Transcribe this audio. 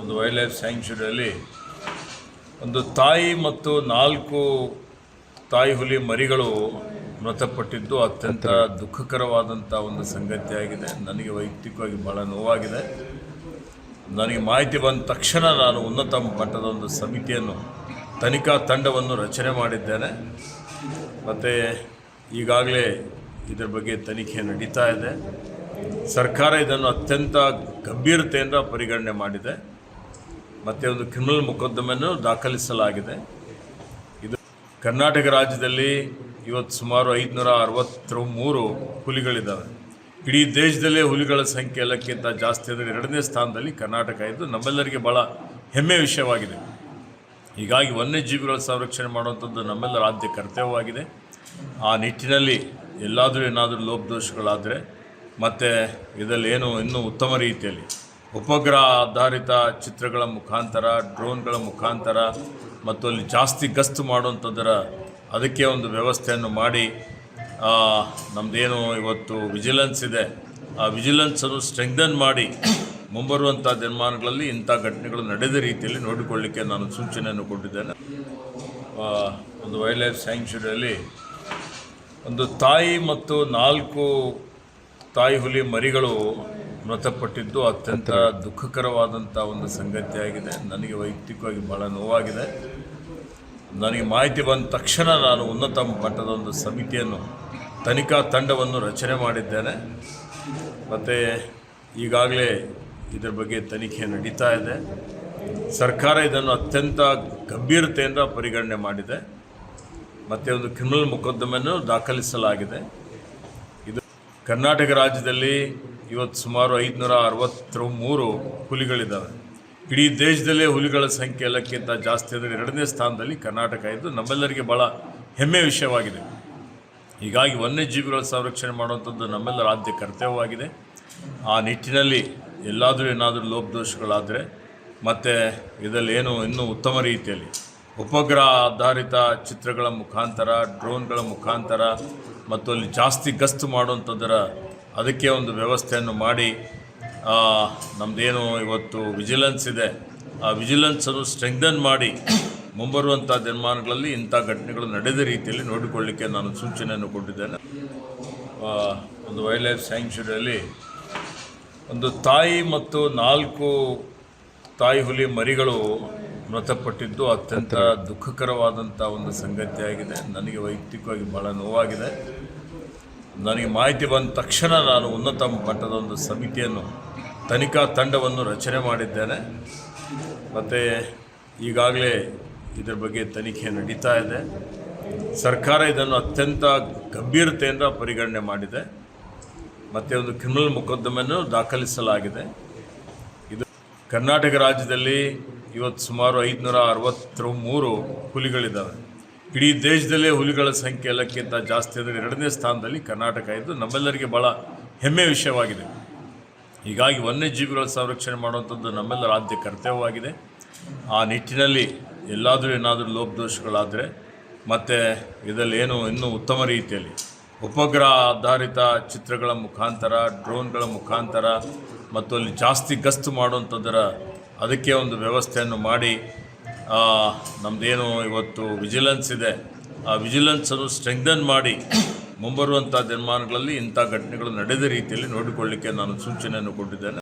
ಒಂದು wild life ಸ್ಯಾಂಕ್ಚುರಿಯಲ್ಲಿ ಒಂದು ತಾಯಿ ಮತ್ತು ನಾಲ್ಕು ತಾಯಿ ಹುಲಿ ಮರಿಗಳು ಮೃತಪಟ್ಟಿದ್ದು ಅತ್ಯಂತ ದುಃಖಕರವಾದಂಥ ಒಂದು ಸಂಗತಿಯಾಗಿದೆ. ನನಗೆ ವೈಯಕ್ತಿಕವಾಗಿ ಭಾಳ ನೋವಾಗಿದೆ. ನನಗೆ ಮಾಹಿತಿ ಬಂದ ತಕ್ಷಣ ನಾನು ಉನ್ನತ ಮಟ್ಟದ ಒಂದು ಸಮಿತಿಯನ್ನು, ತನಿಖಾ ತಂಡವನ್ನು ರಚನೆ ಮಾಡಿದ್ದೇನೆ. ಮತ್ತು ಈಗಾಗಲೇ ಇದರ ಬಗ್ಗೆ ತನಿಖೆ ನಡೀತಾ ಇದೆ. ಸರ್ಕಾರ ಇದನ್ನು ಅತ್ಯಂತ ಗಂಭೀರತೆಯಿಂದ ಪರಿಗಣನೆ ಮಾಡಿದೆ. ಮತ್ತು ಒಂದು ಕ್ರಿಮಿನಲ್ ಮೊಕದ್ದಮೆಯನ್ನು ದಾಖಲಿಸಲಾಗಿದೆ. ಇದು ಕರ್ನಾಟಕ ರಾಜ್ಯದಲ್ಲಿ ಇವತ್ತು ಸುಮಾರು ಐದುನೂರ ಅರವತ್ತ ಮೂರು ಹುಲಿಗಳಿದ್ದಾವೆ. ಇಡೀ ದೇಶದಲ್ಲೇ ಹುಲಿಗಳ ಸಂಖ್ಯೆ ಎಲ್ಲಕ್ಕಿಂತ ಜಾಸ್ತಿ ಅಂದರೆ ಎರಡನೇ ಸ್ಥಾನದಲ್ಲಿ ಕರ್ನಾಟಕ. ಇದ್ದು ನಮ್ಮೆಲ್ಲರಿಗೆ ಭಾಳ ಹೆಮ್ಮೆಯ ವಿಷಯವಾಗಿದೆ. ಹೀಗಾಗಿ ವನ್ಯಜೀವಿಗಳ ಸಂರಕ್ಷಣೆ ಮಾಡುವಂಥದ್ದು ನಮ್ಮೆಲ್ಲರ ಆದ್ಯ ಕರ್ತವ್ಯವಾಗಿದೆ. ಆ ನಿಟ್ಟಿನಲ್ಲಿ ಎಲ್ಲಾದರೂ ಏನಾದರೂ ಲೋಪದೋಷಗಳಾದರೆ ಮತ್ತು ಇದರಲ್ಲಿ ಏನು ಇನ್ನೂ ಉತ್ತಮ ರೀತಿಯಲ್ಲಿ ಉಪಗ್ರಹ ಆಧಾರಿತ ಚಿತ್ರಗಳ ಮುಖಾಂತರ, ಡ್ರೋನ್ಗಳ ಮುಖಾಂತರ, ಮತ್ತು ಅಲ್ಲಿ ಜಾಸ್ತಿ ಗಸ್ತು ಮಾಡುವಂಥದ್ದರ ಅದಕ್ಕೆ ಒಂದು ವ್ಯವಸ್ಥೆಯನ್ನು ಮಾಡಿ ನಮ್ಮದೇನು ಇವತ್ತು ವಿಜಿಲೆನ್ಸ್ ಇದೆ, ಆ ವಿಜಿಲೆನ್ಸನ್ನು ಸ್ಟ್ರೆಂಗ್ದನ್ ಮಾಡಿ ಮುಂಬರುವಂಥ ದಿನಮಾನಗಳಲ್ಲಿ ಇಂಥ ಘಟನೆಗಳು ನಡೆದ ರೀತಿಯಲ್ಲಿ ನೋಡಿಕೊಳ್ಳಿಕ್ಕೆ ನಾನು ಸೂಚನೆಯನ್ನು ಕೊಟ್ಟಿದ್ದೇನೆ. ಒಂದು ವೈಲ್ಡ್ ಲೈಫ್ ಸ್ಯಾಂಕ್ಚುರಿಯಲ್ಲಿ ಒಂದು ತಾಯಿ ಮತ್ತು ನಾಲ್ಕು ತಾಯಿ ಹುಲಿ ಮರಿಗಳು ಮೃತಪಟ್ಟಿದ್ದು ಅತ್ಯಂತ ದುಃಖಕರವಾದಂಥ ಒಂದು ಸಂಗತಿಯಾಗಿದೆ. ನನಗೆ ವೈಯಕ್ತಿಕವಾಗಿ ಭಾಳ ನೋವಾಗಿದೆ. ನನಗೆ ಮಾಹಿತಿ ಬಂದ ತಕ್ಷಣ ನಾನು ಉನ್ನತ ಮಟ್ಟದ ಒಂದು ಸಮಿತಿಯನ್ನು, ತನಿಖಾ ತಂಡವನ್ನು ರಚನೆ ಮಾಡಿದ್ದೇನೆ. ಮತ್ತು ಈಗಾಗಲೇ ಇದರ ಬಗ್ಗೆ ತನಿಖೆ ನಡೀತಾ ಇದೆ. ಸರ್ಕಾರ ಇದನ್ನು ಅತ್ಯಂತ ಗಂಭೀರತೆಯಿಂದ ಪರಿಗಣನೆ ಮಾಡಿದೆ. ಮತ್ತು ಒಂದು ಕ್ರಿಮಿನಲ್ ಮೊಕದ್ದಮೆಯನ್ನು ದಾಖಲಿಸಲಾಗಿದೆ. ಕರ್ನಾಟಕ ರಾಜ್ಯದಲ್ಲಿ ಇವತ್ತು ಸುಮಾರು ಐದುನೂರ ಅರವತ್ತ ಮೂರು ಹುಲಿಗಳಿದ್ದಾವೆ. ಇಡೀ ದೇಶದಲ್ಲೇ ಹುಲಿಗಳ ಸಂಖ್ಯೆ ಎಲ್ಲಕ್ಕಿಂತ ಜಾಸ್ತಿ ಅಂದರೆ ಎರಡನೇ ಸ್ಥಾನದಲ್ಲಿ ಕರ್ನಾಟಕ ಇದ್ದು ನಮ್ಮೆಲ್ಲರಿಗೆ ಭಾಳ ಹೆಮ್ಮೆಯ ವಿಷಯವಾಗಿದೆ. ಹೀಗಾಗಿ ವನ್ಯಜೀವಿಗಳ ಸಂರಕ್ಷಣೆ ಮಾಡುವಂಥದ್ದು ನಮ್ಮೆಲ್ಲರ ಆದ್ಯ ಕರ್ತವ್ಯವಾಗಿದೆ. ಆ ನಿಟ್ಟಿನಲ್ಲಿ ಎಲ್ಲಾದರೂ ಏನಾದರೂ ಲೋಪದೋಷಗಳಾದರೆ ಮತ್ತು ಇದರಲ್ಲಿ ಏನು ಇನ್ನೂ ಉತ್ತಮ ರೀತಿಯಲ್ಲಿ ಉಪಗ್ರಹ ಆಧಾರಿತ ಚಿತ್ರಗಳ ಮುಖಾಂತರ, ಡ್ರೋನ್ಗಳ ಮುಖಾಂತರ ಮತ್ತು ಅಲ್ಲಿ ಜಾಸ್ತಿ ಗಸ್ತು ಮಾಡುವಂಥದ್ದರ ಅದಕ್ಕೆ ಒಂದು ವ್ಯವಸ್ಥೆಯನ್ನು ಮಾಡಿ ನಮ್ಮದೇನು ಇವತ್ತು ವಿಜಿಲೆನ್ಸ್ ಇದೆ. ಆ ವಿಜಿಲೆನ್ಸನ್ನು ಸ್ಟ್ರೆಂಗ್ದನ್ ಮಾಡಿ ಮುಂಬರುವಂಥ ದಿನಮಾನಗಳಲ್ಲಿ ಇಂಥ ಘಟನೆಗಳು ನಡೆದ ರೀತಿಯಲ್ಲಿ ನೋಡಿಕೊಳ್ಳಿಕ್ಕೆ ನಾನು ಸೂಚನೆಯನ್ನು ಕೊಟ್ಟಿದ್ದೇನೆ. ಒಂದು ವೈಲ್ಡ್ ಲೈಫ್ ಸ್ಯಾಂಕ್ಚುರಿಯಲ್ಲಿ ಒಂದು ತಾಯಿ ಮತ್ತು ನಾಲ್ಕು ತಾಯಿ ಹುಲಿ ಮರಿಗಳು ಮೃತಪಟ್ಟಿದ್ದು ಅತ್ಯಂತ ದುಃಖಕರವಾದಂಥ ಒಂದು ಸಂಗತಿಯಾಗಿದೆ. ನನಗೆ ವೈಯಕ್ತಿಕವಾಗಿ ಭಾಳ ನೋವಾಗಿದೆ. ನನಗೆ ಮಾಹಿತಿ ಬಂದ ತಕ್ಷಣ ನಾನು ಉನ್ನತ ಮಟ್ಟದ ಒಂದು ಸಮಿತಿಯನ್ನು, ತನಿಖಾ ತಂಡವನ್ನು ರಚನೆ ಮಾಡಿದ್ದೇನೆ. ಮತ್ತು ಈಗಾಗಲೇ ಇದರ ಬಗ್ಗೆ ತನಿಖೆ ನಡೀತಾ ಇದೆ. ಸರ್ಕಾರ ಇದನ್ನು ಅತ್ಯಂತ ಗಂಭೀರತೆಯಿಂದ ಪರಿಗಣನೆ ಮಾಡಿದೆ. ಮತ್ತು ಒಂದು ಕ್ರಿಮಿನಲ್ ಮೊಕದ್ದಮೆಯನ್ನು ದಾಖಲಿಸಲಾಗಿದೆ. ಇದು ಕರ್ನಾಟಕ ರಾಜ್ಯದಲ್ಲಿ ಇವತ್ತು ಸುಮಾರು ಐದುನೂರ ಅರವತ್ತ ಮೂರು ಹುಲಿಗಳಿದ್ದಾವೆ. ಇಡೀ ದೇಶದಲ್ಲೇ ಹುಲಿಗಳ ಸಂಖ್ಯೆ ಎಲ್ಲಕ್ಕಿಂತ ಜಾಸ್ತಿ ಅಂದರೆ ಎರಡನೇ ಸ್ಥಾನದಲ್ಲಿ ಕರ್ನಾಟಕ ಇದ್ದು ನಮ್ಮೆಲ್ಲರಿಗೆ ಭಾಳ ಹೆಮ್ಮೆಯ ವಿಷಯವಾಗಿದೆ. ಹೀಗಾಗಿ ವನ್ಯಜೀವಿಗಳ ಸಂರಕ್ಷಣೆ ಮಾಡುವಂಥದ್ದು ನಮ್ಮೆಲ್ಲರ ಆದ್ಯ ಕರ್ತವ್ಯವಾಗಿದೆ. ಆ ನಿಟ್ಟಿನಲ್ಲಿ ಎಲ್ಲಾದರೂ ಏನಾದರೂ ಲೋಪದೋಷಗಳಾದರೆ ಮತ್ತು ಇದರಲ್ಲಿ ಏನು ಇನ್ನೂ ಉತ್ತಮ ರೀತಿಯಲ್ಲಿ ಉಪಗ್ರಹ ಆಧಾರಿತ ಚಿತ್ರಗಳ ಮುಖಾಂತರ, ಡ್ರೋನ್ಗಳ ಮುಖಾಂತರ ಮತ್ತು ಅಲ್ಲಿ ಜಾಸ್ತಿ ಗಸ್ತು ಮಾಡುವಂಥದ್ದರ ಅದಕ್ಕೆ ಒಂದು ವ್ಯವಸ್ಥೆಯನ್ನು ಮಾಡಿ ನಮ್ಮದೇನು ಇವತ್ತು ವಿಜಿಲೆನ್ಸ್ ಇದೆ. ಆ ವಿಜಿಲೆನ್ಸನ್ನು ಸ್ಟ್ರೆಂಗ್ದನ್ ಮಾಡಿ ಮುಂಬರುವಂಥ ದಿನಮಾನಗಳಲ್ಲಿ ಇಂಥ ಘಟನೆಗಳು ನಡೆದ ರೀತಿಯಲ್ಲಿ ನೋಡಿಕೊಳ್ಳಿಕ್ಕೆ ನಾನು ಸೂಚನೆಯನ್ನು ಕೊಟ್ಟಿದ್ದೇನೆ.